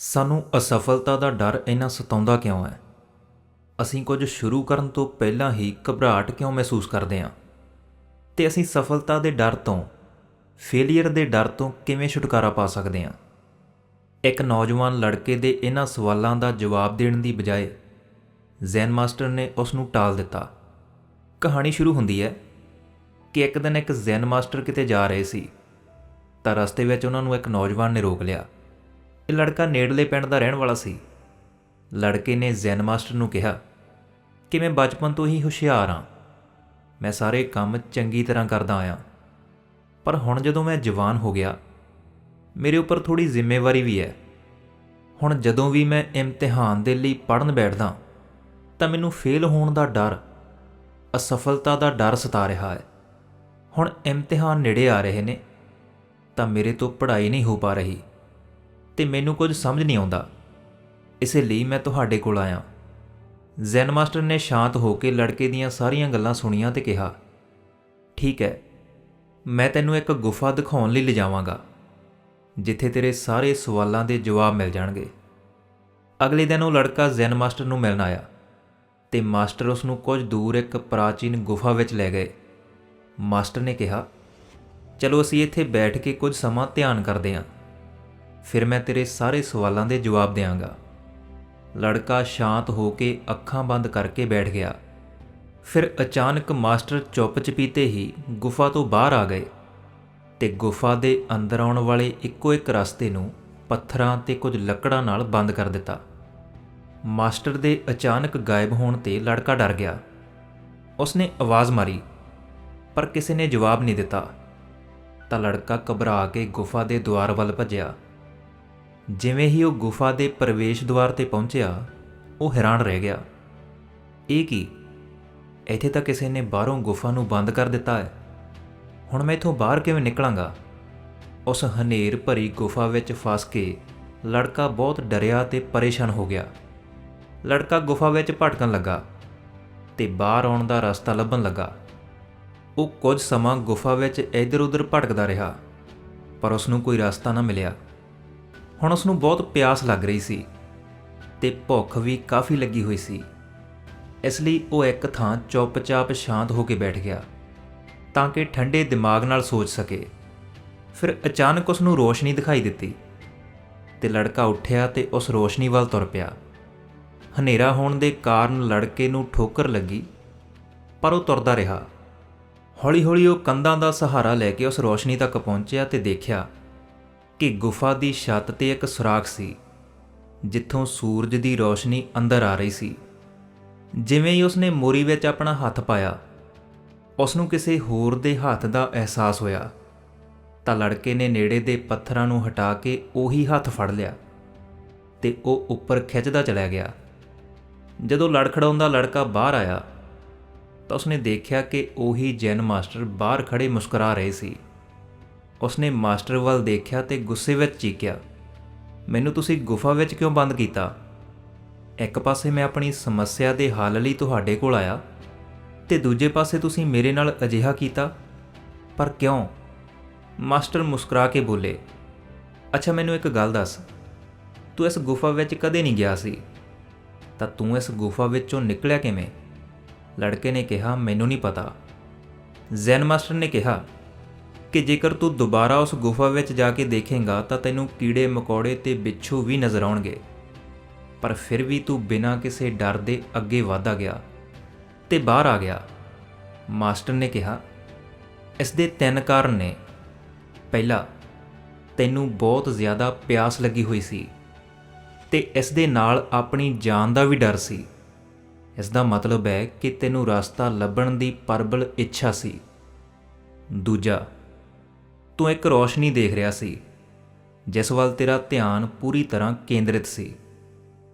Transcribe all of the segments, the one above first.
ਸਾਨੂੰ ਅਸਫਲਤਾ ਦਾ ਡਰ ਇੰਨਾ ਸਤਾਉਂਦਾ ਕਿਉਂ ਹੈ? ਅਸੀਂ ਕੁਝ ਸ਼ੁਰੂ ਕਰਨ ਤੋਂ ਪਹਿਲਾਂ ਹੀ ਘਬਰਾਹਟ ਕਿਉਂ ਮਹਿਸੂਸ ਕਰਦੇ ਹਾਂ? ਤੇ ਅਸੀਂ ਸਫਲਤਾ ਦੇ ਡਰ ਤੋਂ ਫੇਲਿਅਰ ਦੇ ਡਰ ਤੋਂ ਕਿਵੇਂ ਛੁਟਕਾਰਾ ਪਾ ਸਕਦੇ ਹਾਂ? ਇੱਕ ਨੌਜਵਾਨ ਲੜਕੇ ਦੇ ਇਹਨਾਂ ਸਵਾਲਾਂ ਦਾ ਜਵਾਬ ਦੇਣ ਦੀ ਬਜਾਏ ਜ਼ੈਨ ਮਾਸਟਰ ਨੇ ਉਸ ਨੂੰ ਟਾਲ ਦਿੱਤਾ। ਕਹਾਣੀ ਸ਼ੁਰੂ ਹੁੰਦੀ ਹੈ ਕਿ ਇੱਕ ਦਿਨ ਇੱਕ ਜ਼ੈਨ ਮਾਸਟਰ ਕਿਤੇ ਜਾ ਰਹੇ ਸੀ, ਤਾਂ ਰਸਤੇ ਵਿੱਚ ਉਹਨਾਂ ਨੂੰ ਇੱਕ ਨੌਜਵਾਨ ਨੇ ਰੋਕ ਲਿਆ। ਇਹ ਲੜਕਾ ਨੇੜਲੇ ਪਿੰਡ ਦਾ ਰਹਿਣ ਵਾਲਾ ਸੀ। ਲੜਕੇ ਨੇ ਜ਼ੈਨ ਮਾਸਟਰ ਨੂੰ ਕਿਹਾ, ਕਿ ਮੈਂ ਬਚਪਨ ਤੋਂ ਹੀ ਹੁਸ਼ਿਆਰ ਹਾਂ। ਮੈਂ ਸਾਰੇ ਕੰਮ ਚੰਗੀ ਤਰ੍ਹਾਂ ਕਰਦਾ ਆਇਆ। ਪਰ ਹੁਣ ਜਦੋਂ ਮੈਂ ਜਵਾਨ ਹੋ ਗਿਆ, ਮੇਰੇ ਉੱਪਰ ਥੋੜੀ ਜ਼ਿੰਮੇਵਾਰੀ ਵੀ ਹੈ। ਹੁਣ ਜਦੋਂ ਵੀ ਮੈਂ ਇਮਤਿਹਾਨ ਦੇ ਲਈ ਪੜ੍ਹਨ ਬੈਠਦਾ, ਤਾਂ ਮੈਨੂੰ ਫੇਲ ਹੋਣ ਦਾ ਡਰ, ਅਸਫਲਤਾ ਦਾ ਡਰ ਸਤਾ ਰਿਹਾ ਹੈ। ਹੁਣ ਇਮਤਿਹਾਨ ਨੇੜੇ ਆ ਰਹੇ ਨੇ, ਤਾਂ ਮੇਰੇ ਤੋਂ ਪੜ੍ਹਾਈ ਨਹੀਂ ਹੋ ਪਾ ਰਹੀ। ਤੇ ਮੈਨੂੰ ਕੁਝ ਸਮਝ ਨਹੀਂ ਆਉਂਦਾ। ਇਸੇ ਲਈ ਮੈਂ ਤੁਹਾਡੇ ਕੋਲ ਆਇਆ। ਜ਼ੈਨ ਮਾਸਟਰ ਨੇ ਸ਼ਾਂਤ ਹੋ ਕੇ ਲੜਕੇ ਦੀਆਂ ਸਾਰੀਆਂ ਗੱਲਾਂ ਸੁਣੀਆਂ ਤੇ ਕਿਹਾ, ਠੀਕ ਹੈ, ਮੈਂ ਤੈਨੂੰ ਇੱਕ ਗੁਫਾ ਦਿਖਾਉਣ ਲਈ ਲਿਜਾਵਾਂਗਾ, ਜਿੱਥੇ ਤੇਰੇ ਸਾਰੇ ਸਵਾਲਾਂ ਦੇ ਜਵਾਬ ਮਿਲ ਜਾਣਗੇ। ਅਗਲੇ ਦਿਨ ਉਹ ਲੜਕਾ ਜ਼ੈਨ ਮਾਸਟਰ ਨੂੰ ਮਿਲਣ ਆਇਆ ਤੇ ਮਾਸਟਰ ਉਸ ਨੂੰ ਕੁਝ ਦੂਰ ਇੱਕ ਪ੍ਰਾਚੀਨ ਗੁਫਾ ਵਿੱਚ ਲੈ ਗਏ। ਮਾਸਟਰ ਨੇ ਕਿਹਾ, ਚਲੋ ਅਸੀਂ ਇੱਥੇ ਬੈਠ ਕੇ ਕੁਝ ਸਮਾਂ ਧਿਆਨ ਕਰਦੇ ਹਾਂ ਫਿਰ ਮੈਂ ਤੇਰੇ ਸਾਰੇ ਸਵਾਲਾਂ ਦੇ ਜਵਾਬ ਦੇਵਾਂਗਾ ਲੜਕਾ ਸ਼ਾਂਤ ਹੋ ਕੇ ਅੱਖਾਂ ਬੰਦ ਕਰਕੇ ਬੈਠ ਗਿਆ। ਫਿਰ ਅਚਾਨਕ ਮਾਸਟਰ ਚੁੱਪ ਚਪੀਤੇ ਹੀ ਗੁਫਾ ਤੋਂ ਬਾਹਰ ਆ ਗਏ ਤੇ ਗੁਫਾ ਦੇ ਅੰਦਰ ਆਉਣ ਵਾਲੇ ਇੱਕੋ ਇੱਕ ਰਸਤੇ ਨੂੰ ਪੱਥਰਾਂ ਤੇ ਕੁਝ ਲੱਕੜਾਂ ਨਾਲ ਬੰਦ ਕਰ ਦਿੱਤਾ। ਮਾਸਟਰ ਦੇ ਅਚਾਨਕ ਗਾਇਬ ਹੋਣ ਤੇ ਲੜਕਾ ਡਰ ਗਿਆ। ਉਸਨੇ ਆਵਾਜ਼ ਮਾਰੀ, ਪਰ ਕਿਸੇ ਨੇ ਜਵਾਬ ਨਹੀਂ ਦਿੱਤਾ। ਤਾਂ ਲੜਕਾ ਘਬਰਾ ਕੇ ਗੁਫਾ ਦੇ ਦੁਆਰ ਵੱਲ ਭੱਜਿਆ। ਜਿਵੇਂ ਹੀ ਉਹ ਗੁਫਾ ਦੇ ਪ੍ਰਵੇਸ਼ ਦੁਆਰ ਤੇ ਪਹੁੰਚਿਆ, ਉਹ ਹੈਰਾਨ ਰਹਿ ਗਿਆ। ਇਹ ਕੀ? ਇੱਥੇ ਤਾਂ ਕਿਸੇ ਨੇ ਬਾਹਰੋਂ ਗੁਫਾ ਨੂੰ ਬੰਦ ਕਰ ਦਿੱਤਾ ਹੈ। ਹੁਣ ਮੈਂ ਇਥੋਂ ਬਾਹਰ ਕਿਵੇਂ ਨਿਕਲਾਂਗਾ? ਉਸ ਹਨੇਰ ਭਰੀ ਗੁਫਾ ਵਿੱਚ ਫਸ ਕੇ ਲੜਕਾ ਬਹੁਤ ਡਰਿਆ ਤੇ ਪਰੇਸ਼ਾਨ ਹੋ ਗਿਆ। ਲੜਕਾ ਗੁਫਾ ਵਿੱਚ ਭਟਕਣ ਲੱਗਾ ਤੇ ਬਾਹਰ ਆਉਣ ਦਾ ਰਸਤਾ ਲੱਭਣ ਲੱਗਾ। ਉਹ ਕੁਝ ਸਮਾਂ ਗੁਫਾ ਵਿੱਚ ਇੱਧਰ-ਉੱਧਰ ਭਟਕਦਾ ਰਿਹਾ, ਪਰ ਉਸ ਨੂੰ ਕੋਈ ਰਸਤਾ ਨਾ ਮਿਲਿਆ। ਹੁਣ ਉਸ ਨੂੰ ਬਹੁਤ ਪਿਆਸ ਲੱਗ ਰਹੀ ਸੀ ਤੇ ਭੁੱਖ ਵੀ ਕਾਫੀ ਲੱਗੀ ਹੋਈ ਸੀ। ਇਸ ਲਈ ਉਹ ਇੱਕ ਥਾਂ ਚੁੱਪਚਾਪ ਸ਼ਾਂਤ ਹੋ ਕੇ ਬੈਠ ਗਿਆ ਤਾਂ ਕਿ ਠੰਡੇ ਦਿਮਾਗ ਨਾਲ ਸੋਚ ਸਕੇ। ਫਿਰ ਅਚਾਨਕ ਉਸ ਨੂੰ ਰੋਸ਼ਨੀ ਦਿਖਾਈ ਦਿੱਤੀ ਤੇ ਲੜਕਾ ਉੱਠਿਆ ਤੇ ਉਸ ਰੋਸ਼ਨੀ ਵੱਲ ਤੁਰ ਪਿਆ। ਹਨੇਰਾ ਹੋਣ ਦੇ ਕਾਰਨ ਲੜਕੇ ਨੂੰ ਠੋਕਰ ਲੱਗੀ, ਪਰ ਉਹ ਤੁਰਦਾ ਰਿਹਾ। ਹੌਲੀ-ਹੌਲੀ ਉਹ ਕੰਧਾਂ ਦਾ ਸਹਾਰਾ ਲੈ ਕੇ ਉਸ ਰੋਸ਼ਨੀ ਤੱਕ ਪਹੁੰਚਿਆ ਤੇ ਦੇਖਿਆ ਕਿ ਗੁਫਾ ਦੀ ਛੱਤ ਤੇ ਇੱਕ ਸੁਰਾਖ ਸੀ, ਜਿੱਥੋਂ ਸੂਰਜ ਦੀ ਰੋਸ਼ਨੀ ਅੰਦਰ ਆ ਰਹੀ ਸੀ। ਜਿਵੇਂ ਹੀ ਉਸਨੇ ਮੋਰੀ ਵਿੱਚ ਆਪਣਾ ਹੱਥ ਪਾਇਆ ਉਸ ਨੂੰ ਕਿਸੇ ਹੋਰ ਦੇ ਹੱਥ ਦਾ ਅਹਿਸਾਸ ਹੋਇਆ। ਤਾਂ ਲੜਕੇ ਨੇ ਨੇੜੇ ਦੇ ਪੱਥਰਾਂ ਨੂੰ ਹਟਾ ਕੇ ਉਹੀ ਹੱਥ ਫੜ ਲਿਆ ਤੇ ਉਹ ਉੱਪਰ ਖਿੱਚਦਾ ਚਲਾ ਗਿਆ। ਜਦੋਂ ਲੜਖੜਾਉਂਦਾ ਲੜਕਾ ਬਾਹਰ ਆਇਆ, ਤਾਂ ਉਸਨੇ ਦੇਖਿਆ ਕਿ ਉਹੀ ਜੈਨ ਮਾਸਟਰ ਬਾਹਰ ਖੜੇ ਮੁਸਕਰਾ ਰਹੇ ਸੀ। ਉਸਨੇ ਮਾਸਟਰ ਵੱਲ ਦੇਖਿਆ ਤੇ ਗੁੱਸੇ ਵਿੱਚ ਚੀਕਿਆ। ਮੈਨੂੰ ਤੁਸੀਂ ਗੁਫਾ ਵਿੱਚ ਕਿਉਂ ਬੰਦ ਕੀਤਾ? ਇੱਕ ਪਾਸੇ ਮੈਂ ਆਪਣੀ ਸਮੱਸਿਆ ਦੇ ਹੱਲ ਲਈ ਤੁਹਾਡੇ ਕੋਲ ਆਇਆ ਤੇ ਦੂਜੇ ਪਾਸੇ ਤੁਸੀਂ ਮੇਰੇ ਨਾਲ ਅਜਿਹਾ ਕੀਤਾ। ਪਰ ਕਿਉਂ? ਮਾਸਟਰ ਮੁਸਕਰਾ ਕੇ ਬੋਲੇ, ਅੱਛਾ, ਮੈਨੂੰ ਇੱਕ ਗੱਲ ਦੱਸ। ਤੂੰ ਇਸ ਗੁਫਾ ਵਿੱਚ ਕਦੇ ਨਹੀਂ ਗਿਆ ਸੀ? ਤਾਂ ਤੂੰ ਇਸ ਗੁਫਾ ਵਿੱਚੋਂ ਨਿਕਲਿਆ ਕਿਵੇਂ? ਲੜਕੇ ਨੇ ਕਿਹਾ, ਮੈਨੂੰ ਨਹੀਂ ਪਤਾ। ਜ਼ੈਨ ਮਾਸਟਰ ਨੇ ਕਿਹਾ ਕਿ ਜੇਕਰ ਤੂੰ ਦੁਬਾਰਾ ਉਸ ਗੁਫਾ ਵਿੱਚ ਜਾ ਕੇ ਦੇਖੇਂਗਾ, ਤਾਂ ਤੈਨੂੰ ਕੀੜੇ, ਮਕੌੜੇ ਤੇ ਬਿੱਛੂ ਵੀ ਨਜ਼ਰ ਆਉਣਗੇ। ਪਰ ਫਿਰ ਵੀ ਤੂੰ ਬਿਨਾਂ ਕਿਸੇ ਡਰ ਦੇ ਅੱਗੇ ਵਧਦਾ ਗਿਆ ਤੇ ਬਾਹਰ ਆ ਗਿਆ। ਮਾਸਟਰ ਨੇ ਕਿਹਾ, ਇਸ ਦੇ ਤਿੰਨ ਕਾਰਨ ਨੇ। ਪਹਿਲਾ, ਤੈਨੂੰ ਬਹੁਤ ਜ਼ਿਆਦਾ ਪਿਆਸ ਲੱਗੀ ਹੋਈ ਸੀ ਤੇ ਇਸ ਦੇ ਨਾਲ ਆਪਣੀ ਜਾਨ ਦਾ ਵੀ ਡਰ ਸੀ। ਇਸ ਦਾ ਮਤਲਬ ਹੈ ਕਿ ਤੈਨੂੰ ਰਸਤਾ ਲੱਭਣ ਦੀ ਪਰਬਲ ਇੱਛਾ ਸੀ। ਦੂਜਾ ਤੂੰ ਇੱਕ ਰੋਸ਼ਨੀ ਦੇਖ ਰਿਹਾ ਸੀ, ਜਿਸ ਵੱਲ ਤੇਰਾ ਧਿਆਨ ਪੂਰੀ ਤਰ੍ਹਾਂ ਕੇਂਦਰਿਤ ਸੀ।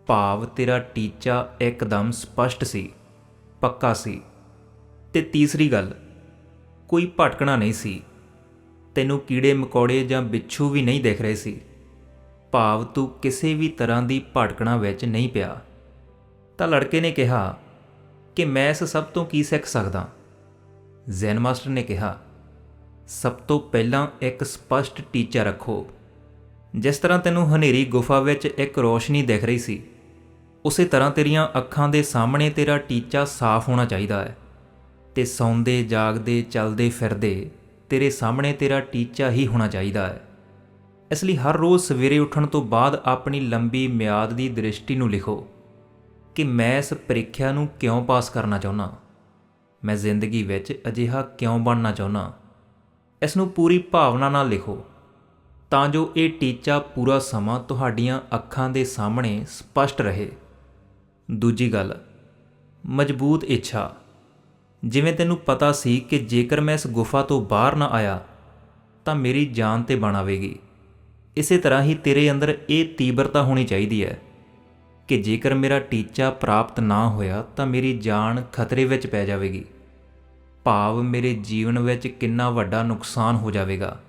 ਭਾਵ ਤੇਰਾ ਟੀਚਾ ਇੱਕਦਮ ਸਪਸ਼ਟ ਸੀ, ਪੱਕਾ ਸੀ। ਤੇ ਤੀਸਰੀ ਗੱਲ, ਕੋਈ ਭਟਕਣਾ ਨਹੀਂ ਸੀ। ਤੈਨੂੰ ਕੀੜੇ ਮਕੌੜੇ ਜਾਂ ਬਿੱਛੂ ਵੀ ਨਹੀਂ ਦਿਖ ਰਹੇ ਸੀ। ਭਾਵ ਤੂੰ ਕਿਸੇ ਵੀ ਤਰ੍ਹਾਂ ਦੀ ਭਟਕਣਾ ਵਿੱਚ ਨਹੀਂ ਪਿਆ। ਤਾਂ ਲੜਕੇ ਨੇ ਕਿਹਾ ਕਿ ਮੈਂ ਇਸ ਸਭ ਤੋਂ ਕੀ ਸਿੱਖ ਸਕਦਾ? ਜ਼ੈਨ ਮਾਸਟਰ ਨੇ ਕਿਹਾ ਸਭ ਤੋਂ ਪਹਿਲਾਂ ਇੱਕ ਸਪਸ਼ਟ ਟੀਚਾ ਰੱਖੋ। ਜਿਸ ਤਰ੍ਹਾਂ ਤੈਨੂੰ ਹਨੇਰੀ ਗੁਫਾ ਵਿੱਚ ਇੱਕ ਰੋਸ਼ਨੀ ਦਿਖ ਰਹੀ ਸੀ, ਉਸੇ ਤਰ੍ਹਾਂ ਤੇਰੀਆਂ ਅੱਖਾਂ ਦੇ ਸਾਹਮਣੇ ਤੇਰਾ ਟੀਚਾ ਸਾਫ਼ ਹੋਣਾ ਚਾਹੀਦਾ ਹੈ ਤੇ ਸੌਂਦੇ, ਜਾਗਦੇ, ਚੱਲਦੇ ਫਿਰਦੇ ਤੇਰੇ ਸਾਹਮਣੇ ਤੇਰਾ ਟੀਚਾ ਹੀ ਹੋਣਾ ਚਾਹੀਦਾ ਹੈ। ਇਸ ਲਈ ਹਰ ਰੋਜ਼ ਸਵੇਰੇ ਉੱਠਣ ਤੋਂ ਬਾਅਦ ਆਪਣੀ ਲੰਬੀ ਮਿਆਦ ਦੀ ਦ੍ਰਿਸ਼ਟੀ ਨੂੰ ਲਿਖੋ ਕਿ ਮੈਂ ਇਸ ਪ੍ਰੀਖਿਆ ਨੂੰ ਕਿਉਂ ਪਾਸ ਕਰਨਾ ਚਾਹੁੰਦਾ। ਮੈਂ ਜ਼ਿੰਦਗੀ ਵਿੱਚ ਅਜਿਹਾ ਕਿਉਂ ਬਣਨਾ ਚਾਹੁੰਦਾ? ਇਸ ਨੂੰ ਪੂਰੀ ਭਾਵਨਾ ਨਾਲ ਲਿਖੋ। ਤਾਂ ਜੋ ਇਹ ਟੀਚਾ ਪੂਰਾ ਸਮਾਂ ਤੁਹਾਡੀਆਂ ਅੱਖਾਂ ਦੇ ਸਾਹਮਣੇ ਸਪਸ਼ਟ ਰਹੇ। ਦੂਜੀ ਗੱਲ, ਮਜ਼ਬੂਤ ਇੱਛਾ। ਜਿਵੇਂ ਤੈਨੂੰ ਪਤਾ ਸੀ ਕਿ ਜੇਕਰ ਮੈਂ ਇਸ ਗੁਫਾ ਤੋਂ ਬਾਹਰ ਨਾ ਆਇਆ, ਤਾਂ ਮੇਰੀ ਜਾਨ ਤੇ ਬਣ ਆਵੇਗੀ। ਇਸੇ ਤਰ੍ਹਾਂ ਹੀ ਤੇਰੇ ਅੰਦਰ ਇਹ ਤੀਬਰਤਾ ਹੋਣੀ ਚਾਹੀਦੀ ਹੈ ਕਿ ਜੇਕਰ ਮੇਰਾ ਟੀਚਾ ਪ੍ਰਾਪਤ ਨਾ ਹੋਇਆ, ਤਾਂ ਮੇਰੀ ਜਾਨ ਖਤਰੇ ਵਿੱਚ ਪੈ ਜਾਵੇਗੀ। ਭਾਵ ਮੇਰੇ ਜੀਵਨ ਵਿੱਚ ਕਿੰਨਾ ਵੱਡਾ ਨੁਕਸਾਨ ਹੋ ਜਾਵੇਗਾ।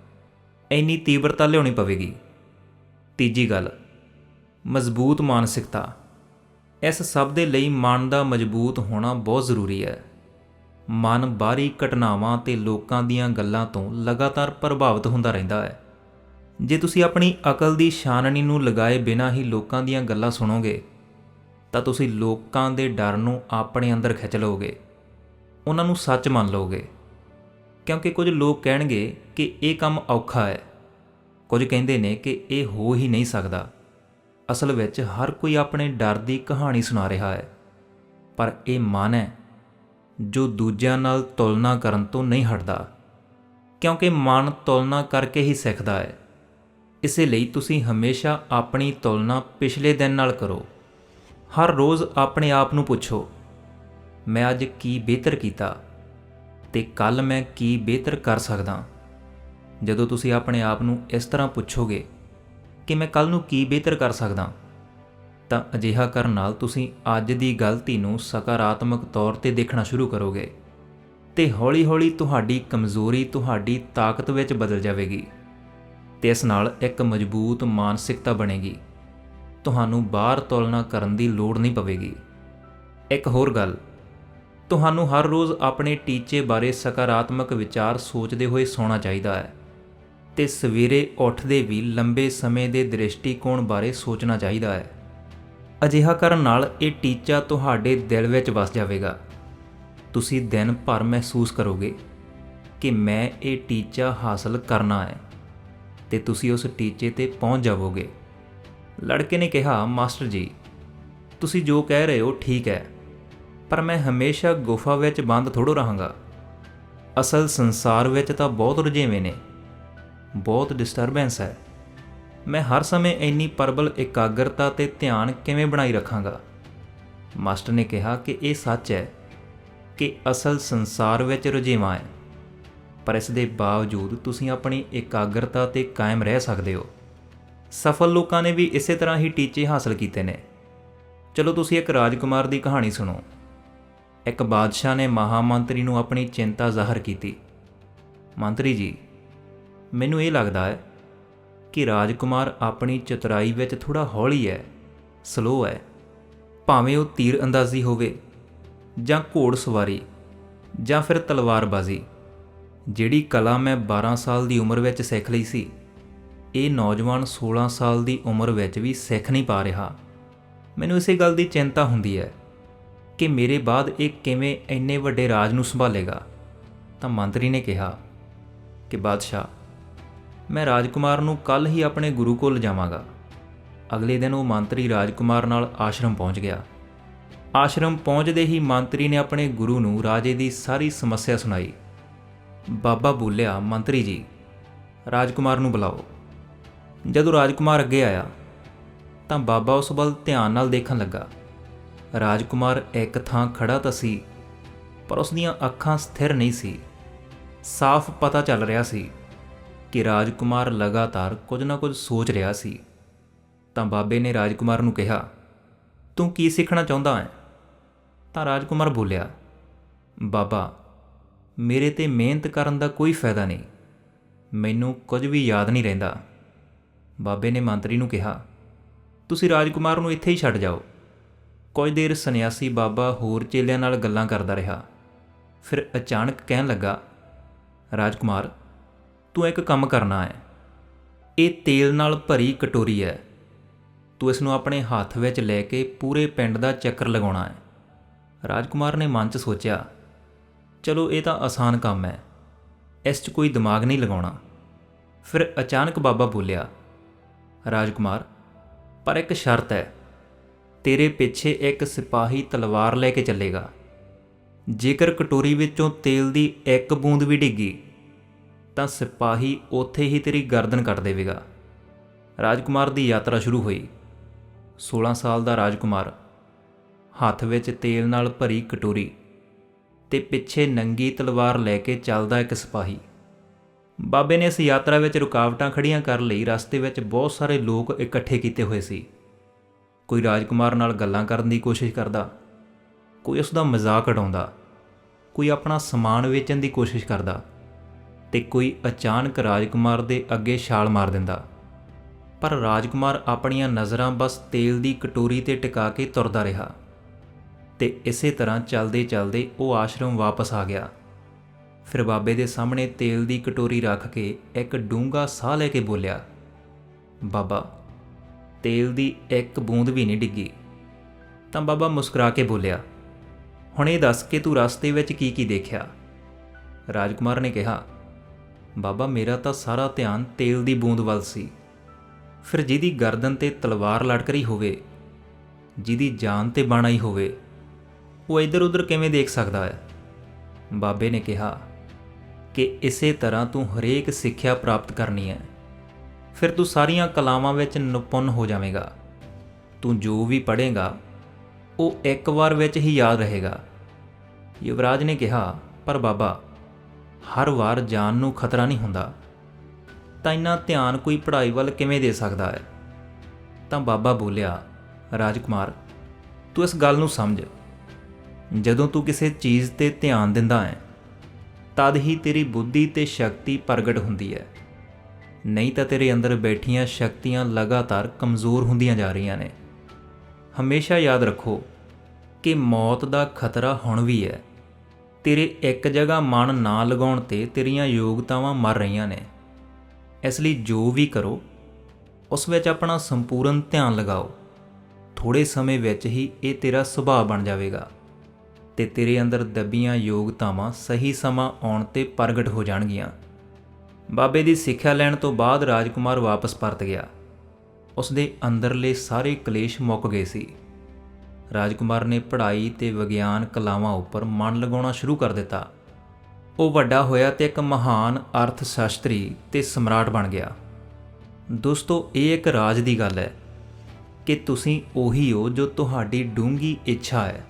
ਇੰਨੀ ਤੀਬਰਤਾ ਲਿਆਉਣੀ ਪਵੇਗੀ। ਤੀਜੀ ਗੱਲ, ਮਜ਼ਬੂਤ ਮਾਨਸਿਕਤਾ। ਇਸ ਸਭ ਦੇ ਲਈ ਮਨ ਦਾ ਮਜ਼ਬੂਤ ਹੋਣਾ ਬਹੁਤ ਜ਼ਰੂਰੀ ਹੈ। ਮਨ ਬਾਹਰੀ ਘਟਨਾਵਾਂ ਤੇ ਲੋਕਾਂ ਦੀਆਂ ਗੱਲਾਂ ਤੋਂ ਲਗਾਤਾਰ ਪ੍ਰਭਾਵਿਤ ਹੁੰਦਾ ਰਹਿੰਦਾ ਹੈ। ਜੇ ਤੁਸੀਂ ਆਪਣੀ ਅਕਲ ਦੀ ਛਾਨਣੀ ਨੂੰ ਲਗਾਏ ਬਿਨਾਂ ਹੀ ਲੋਕਾਂ ਦੀਆਂ ਗੱਲਾਂ ਸੁਣੋਗੇ, ਤਾਂ ਤੁਸੀਂ ਲੋਕਾਂ ਦੇ ਡਰ ਨੂੰ ਆਪਣੇ ਅੰਦਰ ਖਿੱਚ ਲਓਗੇ। ਉਹਨਾਂ ਨੂੰ ਸੱਚ ਮੰਨ ਲਓਗੇ। ਕਿਉਂਕਿ ਕੁਝ ਲੋਕ ਕਹਿਣਗੇ ਕਿ ਇਹ ਕੰਮ ਔਖਾ ਹੈ। ਕੁਝ ਕਹਿੰਦੇ ਨੇ ਕਿ ਇਹ ਹੋ ਹੀ ਨਹੀਂ ਸਕਦਾ। ਅਸਲ ਵਿੱਚ ਹਰ ਕੋਈ ਆਪਣੇ ਡਰ ਦੀ ਕਹਾਣੀ ਸੁਣਾ ਰਿਹਾ ਹੈ। ਪਰ ਇਹ ਮਨ ਹੈ, ਜੋ ਦੂਜਿਆਂ ਨਾਲ ਤੁਲਨਾ ਕਰਨ ਤੋਂ ਨਹੀਂ ਹਟਦਾ। ਕਿਉਂਕਿ ਮਨ ਤੁਲਨਾ ਕਰਕੇ ਹੀ ਸਿੱਖਦਾ ਹੈ। ਇਸੇ ਲਈ ਤੁਸੀਂ ਹਮੇਸ਼ਾ ਆਪਣੀ ਤੁਲਨਾ ਪਿਛਲੇ ਦਿਨ ਨਾਲ ਕਰੋ। ਹਰ ਰੋਜ਼ ਆਪਣੇ ਆਪ ਨੂੰ ਪੁੱਛੋ। ਮੈਂ ਅੱਜ ਕੀ ਬਿਹਤਰ ਕੀਤਾ ਤੇ ਕੱਲ ਮੈਂ ਕੀ ਬਿਹਤਰ ਕਰ ਸਕਦਾ? ਜਦੋਂ ਤੁਸੀਂ ਆਪਣੇ ਆਪ ਨੂੰ ਇਸ ਤਰ੍ਹਾਂ ਪੁੱਛੋਗੇ ਕਿ ਮੈਂ ਕੱਲ ਨੂੰ ਕੀ ਬਿਹਤਰ ਕਰ ਸਕਦਾ, ਤਾਂ ਅਜਿਹਾ ਕਰਨ ਨਾਲ ਤੁਸੀਂ ਅੱਜ ਦੀ ਗਲਤੀ ਨੂੰ ਸਕਾਰਾਤਮਕ ਤੌਰ ਤੇ ਦੇਖਣਾ ਸ਼ੁਰੂ ਕਰੋਗੇ ਤੇ ਹੌਲੀ-ਹੌਲੀ ਤੁਹਾਡੀ ਕਮਜ਼ੋਰੀ ਤੁਹਾਡੀ ਤਾਕਤ ਵਿੱਚ ਬਦਲ ਜਾਵੇਗੀ ਤੇ ਇਸ ਨਾਲ ਇੱਕ ਮਜ਼ਬੂਤ ਮਾਨਸਿਕਤਾ ਬਣੇਗੀ। ਤੁਹਾਨੂੰ ਬਾਹਰ ਤੁਲਨਾ ਕਰਨ ਦੀ ਲੋੜ ਨਹੀਂ ਪਵੇਗੀ। ਇੱਕ ਹੋਰ ਗੱਲ ਤੁਹਾਨੂੰ ਹਰ ਰੋਜ਼ ਆਪਣੇ ਟੀਚੇ ਬਾਰੇ ਸਕਾਰਾਤਮਕ ਵਿਚਾਰ ਸੋਚਦੇ ਹੋਏ ਸੌਣਾ ਚਾਹੀਦਾ ਹੈ ਤੇ ਸਵੇਰੇ ਉੱਠਦੇ ਵੀ ਲੰਬੇ ਸਮੇਂ ਦੇ ਦ੍ਰਿਸ਼ਟੀਕੋਣ ਬਾਰੇ ਸੋਚਣਾ ਚਾਹੀਦਾ ਹੈ। ਅਜਿਹਾ ਕਰਨ ਨਾਲ ਇਹ ਟੀਚਾ ਤੁਹਾਡੇ ਦਿਲ ਵਿੱਚ ਵਸ ਜਾਵੇਗਾ। ਤੁਸੀਂ ਦਿਨ ਭਰ ਮਹਿਸੂਸ ਕਰੋਗੇ ਕਿ ਮੈਂ ਇਹ ਟੀਚਾ ਹਾਸਲ ਕਰਨਾ ਹੈ ਤੇ ਤੁਸੀਂ ਉਸ ਟੀਚੇ ਤੇ ਪਹੁੰਚ ਜਾਵੋਗੇ। ਲੜਕੇ ਨੇ ਕਿਹਾ, ਮਾਸਟਰ ਜੀ, ਤੁਸੀਂ ਜੋ ਕਹਿ ਰਹੇ ਹੋ ਠੀਕ ਹੈ। ਪਰ ਮੈਂ ਹਮੇਸ਼ਾ ਗੁਫਾ ਵਿੱਚ ਬੰਦ ਥੋੜੋ ਰਹਾਂਗਾ। ਅਸਲ ਸੰਸਾਰ ਵਿੱਚ ਤਾਂ ਬਹੁਤ ਰੁਝੇਵੇਂ ਨੇ। ਬਹੁਤ ਡਿਸਟਰਬੈਂਸ ਹੈ। ਮੈਂ ਹਰ ਸਮੇਂ ਇੰਨੀ ਪਰਬਲ ਇਕਾਗਰਤਾ ਤੇ ਧਿਆਨ ਕਿਵੇਂ ਬਣਾਈ ਰੱਖਾਂਗਾ? ਮਾਸਟਰ ਨੇ ਕਿਹਾ ਕਿ ਇਹ ਸੱਚ ਹੈ ਕਿ ਅਸਲ ਸੰਸਾਰ ਵਿੱਚ ਰੁਝੇਵਾਂ ਹੈ। ਪਰ ਇਸ ਦੇ ਬਾਵਜੂਦ ਤੁਸੀਂ ਆਪਣੀ ਇਕਾਗਰਤਾ ਤੇ ਕਾਇਮ ਰਹਿ ਸਕਦੇ ਹੋ। ਸਫਲ ਲੋਕਾਂ ਨੇ ਵੀ ਇਸੇ ਤਰ੍ਹਾਂ ਹੀ ਟੀਚੇ ਹਾਸਲ ਕੀਤੇ ਨੇ। ਚਲੋ ਤੁਸੀਂ ਇੱਕ ਰਾਜਕੁਮਾਰ ਦੀ ਕਹਾਣੀ ਸੁਣੋ। ਇੱਕ ਬਾਦਸ਼ਾਹ ਨੇ ਮਹਾਮੰਤਰੀ ਨੂੰ ਆਪਣੀ ਚਿੰਤਾ ਜ਼ਾਹਰ ਕੀਤੀ। ਮੰਤਰੀ ਜੀ, ਮੈਨੂੰ ਇਹ ਲੱਗਦਾ ਹੈ ਕਿ ਰਾਜਕੁਮਾਰ ਆਪਣੀ ਚਤਰਾਈ ਵਿੱਚ ਥੋੜਾ ਹੌਲੀ ਹੈ ਸਲੋ ਹੈ। ਭਾਵੇਂ ਉਹ ਤੀਰ ਅੰਦਾਜ਼ੀ ਹੋਵੇ ਜਾਂ ਘੋੜ ਸਵਾਰੀ ਜਾਂ ਫਿਰ ਤਲਵਾਰਬਾਜ਼ੀ, ਜਿਹੜੀ ਕਲਾ ਮੈਂ 12 ਸਾਲ ਦੀ ਉਮਰ ਵਿੱਚ ਸਿੱਖ ਲਈ ਸੀ, ਇਹ ਨੌਜਵਾਨ 16 ਸਾਲ ਦੀ ਉਮਰ ਵਿੱਚ ਵੀ ਸਿੱਖ ਨਹੀਂ ਪਾ ਰਿਹਾ। ਮੈਨੂੰ ਇਸੇ ਗੱਲ ਦੀ ਚਿੰਤਾ ਹੁੰਦੀ ਹੈ। ਕਿ ਮੇਰੇ ਬਾਅਦ ਇਹ ਕਿਵੇਂ ਇੰਨੇ ਵੱਡੇ ਰਾਜ ਨੂੰ ਸੰਭਾਲੇਗਾ? ਤਾਂ ਮੰਤਰੀ ਨੇ ਕਿਹਾ ਕਿ, ਬਾਦਸ਼ਾਹ, ਮੈਂ ਰਾਜਕੁਮਾਰ ਨੂੰ ਕੱਲ ਹੀ ਆਪਣੇ ਗੁਰੂ ਕੋਲ ਜਾਵਾਂਗਾ ਅਗਲੇ ਦਿਨ ਉਹ ਮੰਤਰੀ ਰਾਜਕੁਮਾਰ ਨਾਲ ਆਸ਼ਰਮ ਪਹੁੰਚ ਗਿਆ। ਆਸ਼ਰਮ ਪਹੁੰਚਦੇ ਹੀ ਮੰਤਰੀ ਨੇ ਆਪਣੇ ਗੁਰੂ ਨੂੰ ਰਾਜੇ ਦੀ ਸਾਰੀ ਸਮੱਸਿਆ ਸੁਣਾਈ। ਬਾਬਾ ਬੋਲਿਆ, ਮੰਤਰੀ ਜੀ, ਰਾਜਕੁਮਾਰ ਨੂੰ ਬੁਲਾਓ। ਜਦੋਂ ਰਾਜਕੁਮਾਰ ਅੱਗੇ ਆਇਆ, ਤਾਂ ਬਾਬਾ ਉਸ ਵੱਲ ਧਿਆਨ ਨਾਲ ਦੇਖਣ ਲੱਗਾ। ਰਾਜਕੁਮਾਰ ਇੱਕ ਥਾਂ ਖੜਾ ਤਾਂ ਸੀ, ਪਰ ਉਸ ਦੀਆਂ ਅੱਖਾਂ ਸਥਿਰ ਨਹੀਂ ਸੀ। ਸਾਫ਼ ਪਤਾ ਚੱਲ ਰਿਹਾ ਸੀ ਕਿ ਰਾਜਕੁਮਾਰ ਲਗਾਤਾਰ ਕੁਝ ਨਾ ਕੁਝ ਸੋਚ ਰਿਹਾ ਸੀ। ਤਾਂ ਬਾਬੇ ਨੇ ਰਾਜਕੁਮਾਰ ਨੂੰ ਕਿਹਾ, ਤੂੰ ਕੀ ਸਿੱਖਣਾ ਚਾਹੁੰਦਾ ਹੈ? ਤਾਂ ਰਾਜਕੁਮਾਰ ਬੋਲਿਆ, ਬਾਬਾ, ਮੇਰੇ ਤੇ ਮਿਹਨਤ ਕਰਨ ਦਾ ਕੋਈ ਫਾਇਦਾ ਨਹੀਂ। ਮੈਨੂੰ ਕੁਝ ਵੀ ਯਾਦ ਨਹੀਂ ਰਹਿੰਦਾ। ਬਾਬੇ ਨੇ ਮੰਤਰੀ ਨੂੰ ਕਿਹਾ, ਤੁਸੀਂ ਰਾਜਕੁਮਾਰ ਨੂੰ ਇੱਥੇ ਹੀ ਛੱਡ ਜਾਓ। ਕੁਝ ਦੇਰ ਸੰਨਿਆਸੀ ਬਾਬਾ ਹੋਰ ਚੇਲਿਆਂ ਨਾਲ ਗੱਲਾਂ ਕਰਦਾ ਰਿਹਾ। ਫਿਰ ਅਚਾਨਕ ਕਹਿਣ ਲੱਗਾ, ਰਾਜਕੁਮਾਰ, ਤੂੰ ਇੱਕ ਕੰਮ ਕਰਨਾ ਹੈ। ਇਹ ਤੇਲ ਨਾਲ ਭਰੀ ਕਟੋਰੀ ਹੈ। ਤੂੰ ਇਸ ਨੂੰ ਆਪਣੇ ਹੱਥ ਵਿੱਚ ਲੈ ਕੇ ਪੂਰੇ ਪਿੰਡ ਦਾ ਚੱਕਰ ਲਗਾਉਣਾ ਹੈ। ਰਾਜਕੁਮਾਰ ਨੇ ਮਨ 'ਚ ਸੋਚਿਆ, ਚਲੋ, ਇਹ ਤਾਂ ਆਸਾਨ ਕੰਮ ਹੈ। ਇਸ 'ਚ ਕੋਈ ਦਿਮਾਗ ਨਹੀਂ ਲਗਾਉਣਾ। ਫਿਰ ਅਚਾਨਕ ਬਾਬਾ ਬੋਲਿਆ, ਰਾਜਕੁਮਾਰ, ਪਰ ਇੱਕ ਸ਼ਰਤ ਹੈ। ਤੇਰੇ ਪਿੱਛੇ ਇੱਕ ਸਿਪਾਹੀ ਤਲਵਾਰ ਲੈ ਕੇ ਚੱਲੇਗਾ। ਜੇਕਰ ਕਟੋਰੀ ਵਿੱਚੋਂ ਤੇਲ ਦੀ ਇੱਕ ਬੂੰਦ ਵੀ ਡਿੱਗੀ, ਤਾਂ ਸਿਪਾਹੀ ਉੱਥੇ ਹੀ ਤੇਰੀ ਗਰਦਨ ਕੱਟ ਦੇਵੇਗਾ। ਰਾਜਕੁਮਾਰ ਦੀ ਯਾਤਰਾ ਸ਼ੁਰੂ ਹੋਈ। 16 ਸਾਲ ਦਾ ਰਾਜਕੁਮਾਰ, ਹੱਥ ਵਿੱਚ ਤੇਲ ਨਾਲ ਭਰੀ ਕਟੋਰੀ ਤੇ ਪਿੱਛੇ ਨੰਗੀ ਤਲਵਾਰ ਲੈ ਕੇ ਚੱਲਦਾ ਇੱਕ ਸਿਪਾਹੀ। ਬਾਬੇ ਨੇ ਇਸ ਯਾਤਰਾ ਵਿੱਚ ਰੁਕਾਵਟਾਂ ਖੜੀਆਂ ਕਰ ਲਈ ਰਸਤੇ ਵਿੱਚ ਬਹੁਤ ਸਾਰੇ ਲੋਕ ਇਕੱਠੇ ਕੀਤੇ ਹੋਏ ਸੀ। ਕੋਈ ਰਾਜਕੁਮਾਰ ਨਾਲ ਗੱਲਾਂ ਕਰਨ ਦੀ ਕੋਸ਼ਿਸ਼ ਕਰਦਾ, ਕੋਈ ਉਸ ਦਾ ਮਜ਼ਾਕ ਉਡਾਉਂਦਾ, ਕੋਈ ਆਪਣਾ ਸਮਾਨ ਵੇਚਣ ਦੀ ਕੋਸ਼ਿਸ਼ ਕਰਦਾ ਤੇ ਕੋਈ ਅਚਾਨਕ ਰਾਜਕੁਮਾਰ ਦੇ ਅੱਗੇ ਛਾਲ ਮਾਰ ਦਿੰਦਾ। ਪਰ ਰਾਜਕੁਮਾਰ ਆਪਣੀਆਂ ਨਜ਼ਰਾਂ ਬਸ ਤੇਲ ਦੀ ਕਟੋਰੀ ਤੇ ਟਿਕਾ ਕੇ ਤੁਰਦਾ ਰਿਹਾ ਤੇ ਇਸੇ ਤਰ੍ਹਾਂ ਚੱਲਦੇ ਚੱਲਦੇ ਉਹ ਆਸ਼ਰਮ ਵਾਪਸ ਆ ਗਿਆ। ਫਿਰ ਬਾਬੇ ਦੇ ਸਾਹਮਣੇ ਤੇਲ ਦੀ ਕਟੋਰੀ ਰੱਖ ਕੇ ਇੱਕ ਡੂੰਘਾ ਸਾਹ ਲੈ ਕੇ ਬੋਲਿਆ, ਬਾਬਾ ਤੇਲ ਦੀ ਇੱਕ ਬੂੰਦ ਵੀ ਨਹੀਂ ਡਿੱਗੀ। ਤਾਂ ਬਾਬਾ ਮੁਸਕਰਾ ਕੇ ਬੋਲਿਆ, ਹੁਣ ਇਹ ਦੱਸ ਕਿ ਤੂੰ ਰਸਤੇ ਵਿੱਚ ਕੀ ਕੀ ਦੇਖਿਆ? ਰਾਜਕੁਮਾਰ ਨੇ ਕਿਹਾ, ਬਾਬਾ, ਮੇਰਾ ਤਾਂ ਸਾਰਾ ਧਿਆਨ ਤੇਲ ਦੀ ਬੂੰਦ ਵੱਲ ਸੀ। ਫਿਰ ਜਿਹਦੀ ਗਰਦਨ ਤੇ ਤਲਵਾਰ ਲਟਕ ਰਹੀ ਹੋਵੇ, ਜਿਹਦੀ ਜਾਨ ਤੇ ਬਾਣ ਆਈ ਹੋਵੇ, ਉਹ ਇੱਧਰ ਉੱਧਰ ਕਿਵੇਂ ਦੇਖ ਸਕਦਾ ਹੈ? ਬਾਬੇ ਨੇ ਕਿਹਾ, ਕਿ ਇਸੇ ਤਰ੍ਹਾਂ ਤੂੰ ਹਰੇਕ ਸਿੱਖਿਆ ਪ੍ਰਾਪਤ ਕਰਨੀ ਹੈ। ਫਿਰ ਤੂੰ ਸਾਰੀਆਂ ਕਲਾਵਾਂ ਵਿੱਚ ਨਿਪੁੰਨ ਹੋ ਜਾਵੇਂਗਾ। ਤੂੰ ਜੋ ਵੀ ਪੜ੍ਹੇਗਾ, ਉਹ ਇੱਕ ਵਾਰ ਵਿੱਚ ਹੀ ਯਾਦ ਰਹੇਗਾ। ਯੁਵਰਾਜ ਨੇ ਕਿਹਾ, ਪਰ ਬਾਬਾ, ਹਰ ਵਾਰ ਜਾਨ ਨੂੰ ਖਤਰਾ ਨਹੀਂ ਹੁੰਦਾ। ਤਾਂ ਇੰਨਾ ਧਿਆਨ ਕੋਈ ਪੜ੍ਹਾਈ ਵੱਲ ਕਿਵੇਂ ਦੇ ਸਕਦਾ ਹੈ? ਤਾਂ ਬਾਬਾ ਬੋਲਿਆ, ਰਾਜਕੁਮਾਰ, ਤੂੰ ਇਸ ਗੱਲ ਨੂੰ ਸਮਝ। ਜਦੋਂ ਤੂੰ ਕਿਸੇ ਚੀਜ਼ ਤੇ ਧਿਆਨ ਦਿੰਦਾ ਹੈ, ਤਦ ਹੀ ਤੇਰੀ ਬੁੱਧੀ ਤੇ ਸ਼ਕਤੀ ਪ੍ਰਗਟ ਹੁੰਦੀ ਹੈ। ਨਹੀਂ ਤਾਂ ਤੇਰੇ ਅੰਦਰ ਬੈਠੀਆਂ ਸ਼ਕਤੀਆਂ ਲਗਾਤਾਰ ਕਮਜ਼ੋਰ ਹੁੰਦੀਆਂ ਜਾ ਰਹੀਆਂ ਨੇ। ਹਮੇਸ਼ਾ ਯਾਦ ਰੱਖੋ ਕਿ ਮੌਤ ਦਾ ਖਤਰਾ ਹੁਣ ਵੀ ਹੈ। ਤੇਰੇ ਇੱਕ ਜਗ੍ਹਾ ਮਨ ਨਾ ਲਗਾਉਣ ਤੇ ਤੇਰੀਆਂ ਯੋਗਤਾਵਾਂ ਮਰ ਰਹੀਆਂ ਨੇ। ਇਸ ਲਈ ਜੋ ਵੀ ਕਰੋ, ਉਸ ਵਿੱਚ ਆਪਣਾ ਸੰਪੂਰਨ ਧਿਆਨ ਲਗਾਓ। ਥੋੜੇ ਸਮੇਂ ਵਿੱਚ ਹੀ ਇਹ ਤੇਰਾ ਸੁਭਾਅ ਬਣ ਜਾਵੇਗਾ ਤੇ ਤੇਰੇ ਅੰਦਰ ਦੱਬੀਆਂ ਯੋਗਤਾਵਾਂ ਸਹੀ ਸਮਾਂ ਆਉਣ ਤੇ ਪ੍ਰਗਟ ਹੋ ਜਾਣਗੀਆਂ। ਬਾਬੇ ਦੀ ਸਿੱਖਿਆ ਲੈਣ ਤੋਂ ਬਾਅਦ ਰਾਜਕੁਮਾਰ ਵਾਪਸ ਪਰਤ ਗਿਆ। ਉਸ ਦੇ ਅੰਦਰਲੇ ਸਾਰੇ ਕਲੇਸ਼ ਮੁੱਕ ਗਏ ਸੀ। ਰਾਜਕੁਮਾਰ ਨੇ ਪੜ੍ਹਾਈ ਤੇ ਵਿਗਿਆਨ ਕਲਾਵਾਂ ਉੱਪਰ ਮਨ ਲਗਾਉਣਾ ਸ਼ੁਰੂ ਕਰ ਦਿੱਤਾ। ਉਹ ਵੱਡਾ ਹੋਇਆ ਤੇ ਇੱਕ ਮਹਾਨ ਅਰਥ ਸ਼ਾਸਤਰੀ ਤੇ ਸਮਰਾਟ ਬਣ ਗਿਆ। ਦੋਸਤੋ, ਇਹ ਇੱਕ ਰਾਜ ਦੀ ਗੱਲ ਹੈ ਕਿ ਤੁਸੀਂ ਉਹੀ ਹੋ ਜੋ ਤੁਹਾਡੀ ਡੂੰਗੀ ਇੱਛਾ ਹੈ।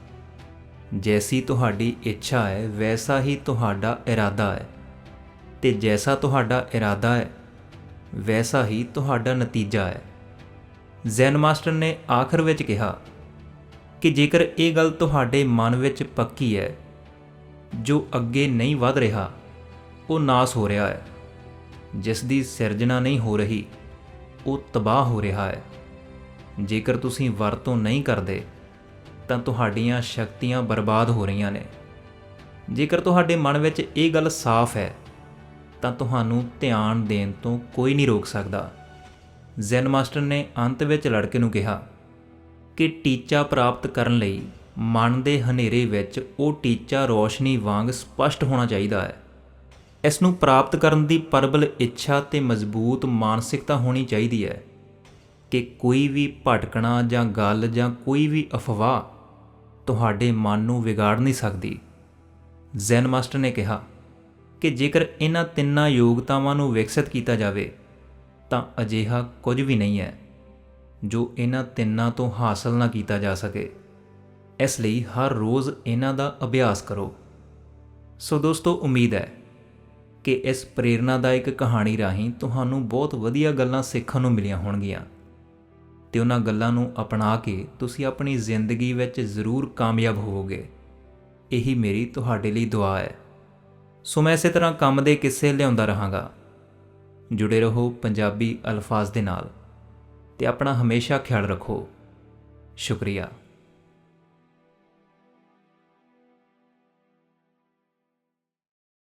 ਜੈਸੀ ਤੁਹਾਡੀ ਇੱਛਾ ਹੈ, ਵੈਸਾ ਹੀ ਤੁਹਾਡਾ ਇਰਾਦਾ ਹੈ। ਤੇ ਜੈਸਾ ਤੁਹਾਡਾ ਇਰਾਦਾ ਹੈ, ਵੈਸਾ ਹੀ ਤੁਹਾਡਾ ਨਤੀਜਾ ਹੈ। ਜ਼ੈਨ ਮਾਸਟਰ ਨੇ ਆਖਰ ਵਿੱਚ ਕਿਹਾ ਕਿ ਜੇਕਰ ਇਹ ਗੱਲ ਤੁਹਾਡੇ ਮਨ ਵਿੱਚ ਪੱਕੀ ਹੈ, ਜੋ ਅੱਗੇ ਨਹੀਂ ਵਧ ਰਿਹਾ, ਉਹ ਨਾਸ ਹੋ ਰਿਹਾ ਹੈ। ਜਿਸ ਦੀ ਸਿਰਜਣਾ ਨਹੀਂ ਹੋ ਰਹੀ, ਉਹ ਤਬਾਹ ਹੋ ਰਿਹਾ ਹੈ। ਜੇਕਰ ਤੁਸੀਂ ਵਰਤੋਂ ਨਹੀਂ ਕਰਦੇ, ਤਾਂ ਤੁਹਾਡੀਆਂ ਸ਼ਕਤੀਆਂ ਬਰਬਾਦ ਹੋ ਰਹੀਆਂ ਨੇ। ਜੇਕਰ ਤੁਹਾਡੇ ਮਨ ਵਿੱਚ ਇਹ ਗੱਲ ਸਾਫ਼ ਹੈ ਤਾਂ ਤੁਹਾਨੂੰ ਧਿਆਨ ਦੇਣ ਤੋਂ ਕੋਈ ਨਹੀਂ ਰੋਕ ਸਕਦਾ। ਜ਼ੈਨ ਮਾਸਟਰ ਨੇ ਅੰਤ ਵਿੱਚ ਲੜਕੇ ਨੂੰ ਕਿਹਾ ਕਿ ਟੀਚਾ ਪ੍ਰਾਪਤ ਕਰਨ ਲਈ ਮਨ ਦੇ ਹਨੇਰੇ ਵਿੱਚ ਉਹ ਟੀਚਾ ਰੋਸ਼ਨੀ ਵਾਂਗ ਸਪਸ਼ਟ ਹੋਣਾ ਚਾਹੀਦਾ ਹੈ। ਇਸ ਨੂੰ ਪ੍ਰਾਪਤ ਕਰਨ ਦੀ ਪਰਬਲ ਇੱਛਾ ਤੇ ਮਜ਼ਬੂਤ ਮਾਨਸਿਕਤਾ ਹੋਣੀ ਚਾਹੀਦੀ ਹੈ ਕਿ ਕੋਈ ਵੀ ਭਟਕਣਾ ਜਾਂ ਗੱਲ ਜਾਂ ਕੋਈ ਵੀ ਅਫਵਾਹ ਤੁਹਾਡੇ ਮਨ ਨੂੰ ਵਿਗਾੜ ਨਹੀਂ ਸਕਦੀ। ਜ਼ੈਨ ਮਾਸਟਰ ਨੇ ਕਿਹਾ ਕਿ ਜੇਕਰ ਇਹਨਾਂ ਤਿੰਨਾਂ ਯੋਗਤਾਵਾਂ ਨੂੰ ਵਿਕਸਿਤ ਕੀਤਾ ਜਾਵੇ, ਤਾਂ ਅਜਿਹਾ ਕੁਝ ਵੀ ਨਹੀਂ ਹੈ ਜੋ ਇਹਨਾਂ ਤਿੰਨਾਂ ਤੋਂ ਹਾਸਲ ਨਾ ਕੀਤਾ ਜਾ ਸਕੇ। ਇਸ ਲਈ ਹਰ ਰੋਜ਼ ਇਹਨਾਂ ਦਾ ਅਭਿਆਸ ਕਰੋ। ਸੋ ਦੋਸਤੋ, ਉਮੀਦ ਹੈ ਕਿ ਇਸ ਪ੍ਰੇਰਨਾਦਾਇਕ ਕਹਾਣੀ ਰਾਹੀਂ ਤੁਹਾਨੂੰ ਬਹੁਤ ਵਧੀਆ ਗੱਲਾਂ ਸਿੱਖਣ ਨੂੰ ਮਿਲੀਆਂ ਹੋਣਗੀਆਂ ਤੇ ਉਹਨਾਂ ਗੱਲਾਂ ਨੂੰ ਅਪਣਾ ਕੇ ਤੁਸੀਂ ਆਪਣੀ ਜ਼ਿੰਦਗੀ ਵਿੱਚ ਜ਼ਰੂਰ ਕਾਮਯਾਬ ਹੋਵੋਗੇ। ਇਹੀ ਮੇਰੀ ਤੁਹਾਡੇ ਲਈ ਦੁਆ ਹੈ। ਸੋ ਮੈਂ ਇਸੇ ਤਰ੍ਹਾਂ ਕੰਮ ਦੇ ਕਿੱਸੇ ਲਿਆਉਂਦਾ ਰਹਾਂਗਾ। ਜੁੜੇ ਰਹੋ ਪੰਜਾਬੀ ਅਲਫਾਜ਼ ਦੇ ਨਾਲ ਤੇ ਆਪਣਾ ਹਮੇਸ਼ਾ ਖਿਆਲ ਰੱਖੋ। ਸ਼ੁਕਰੀਆ।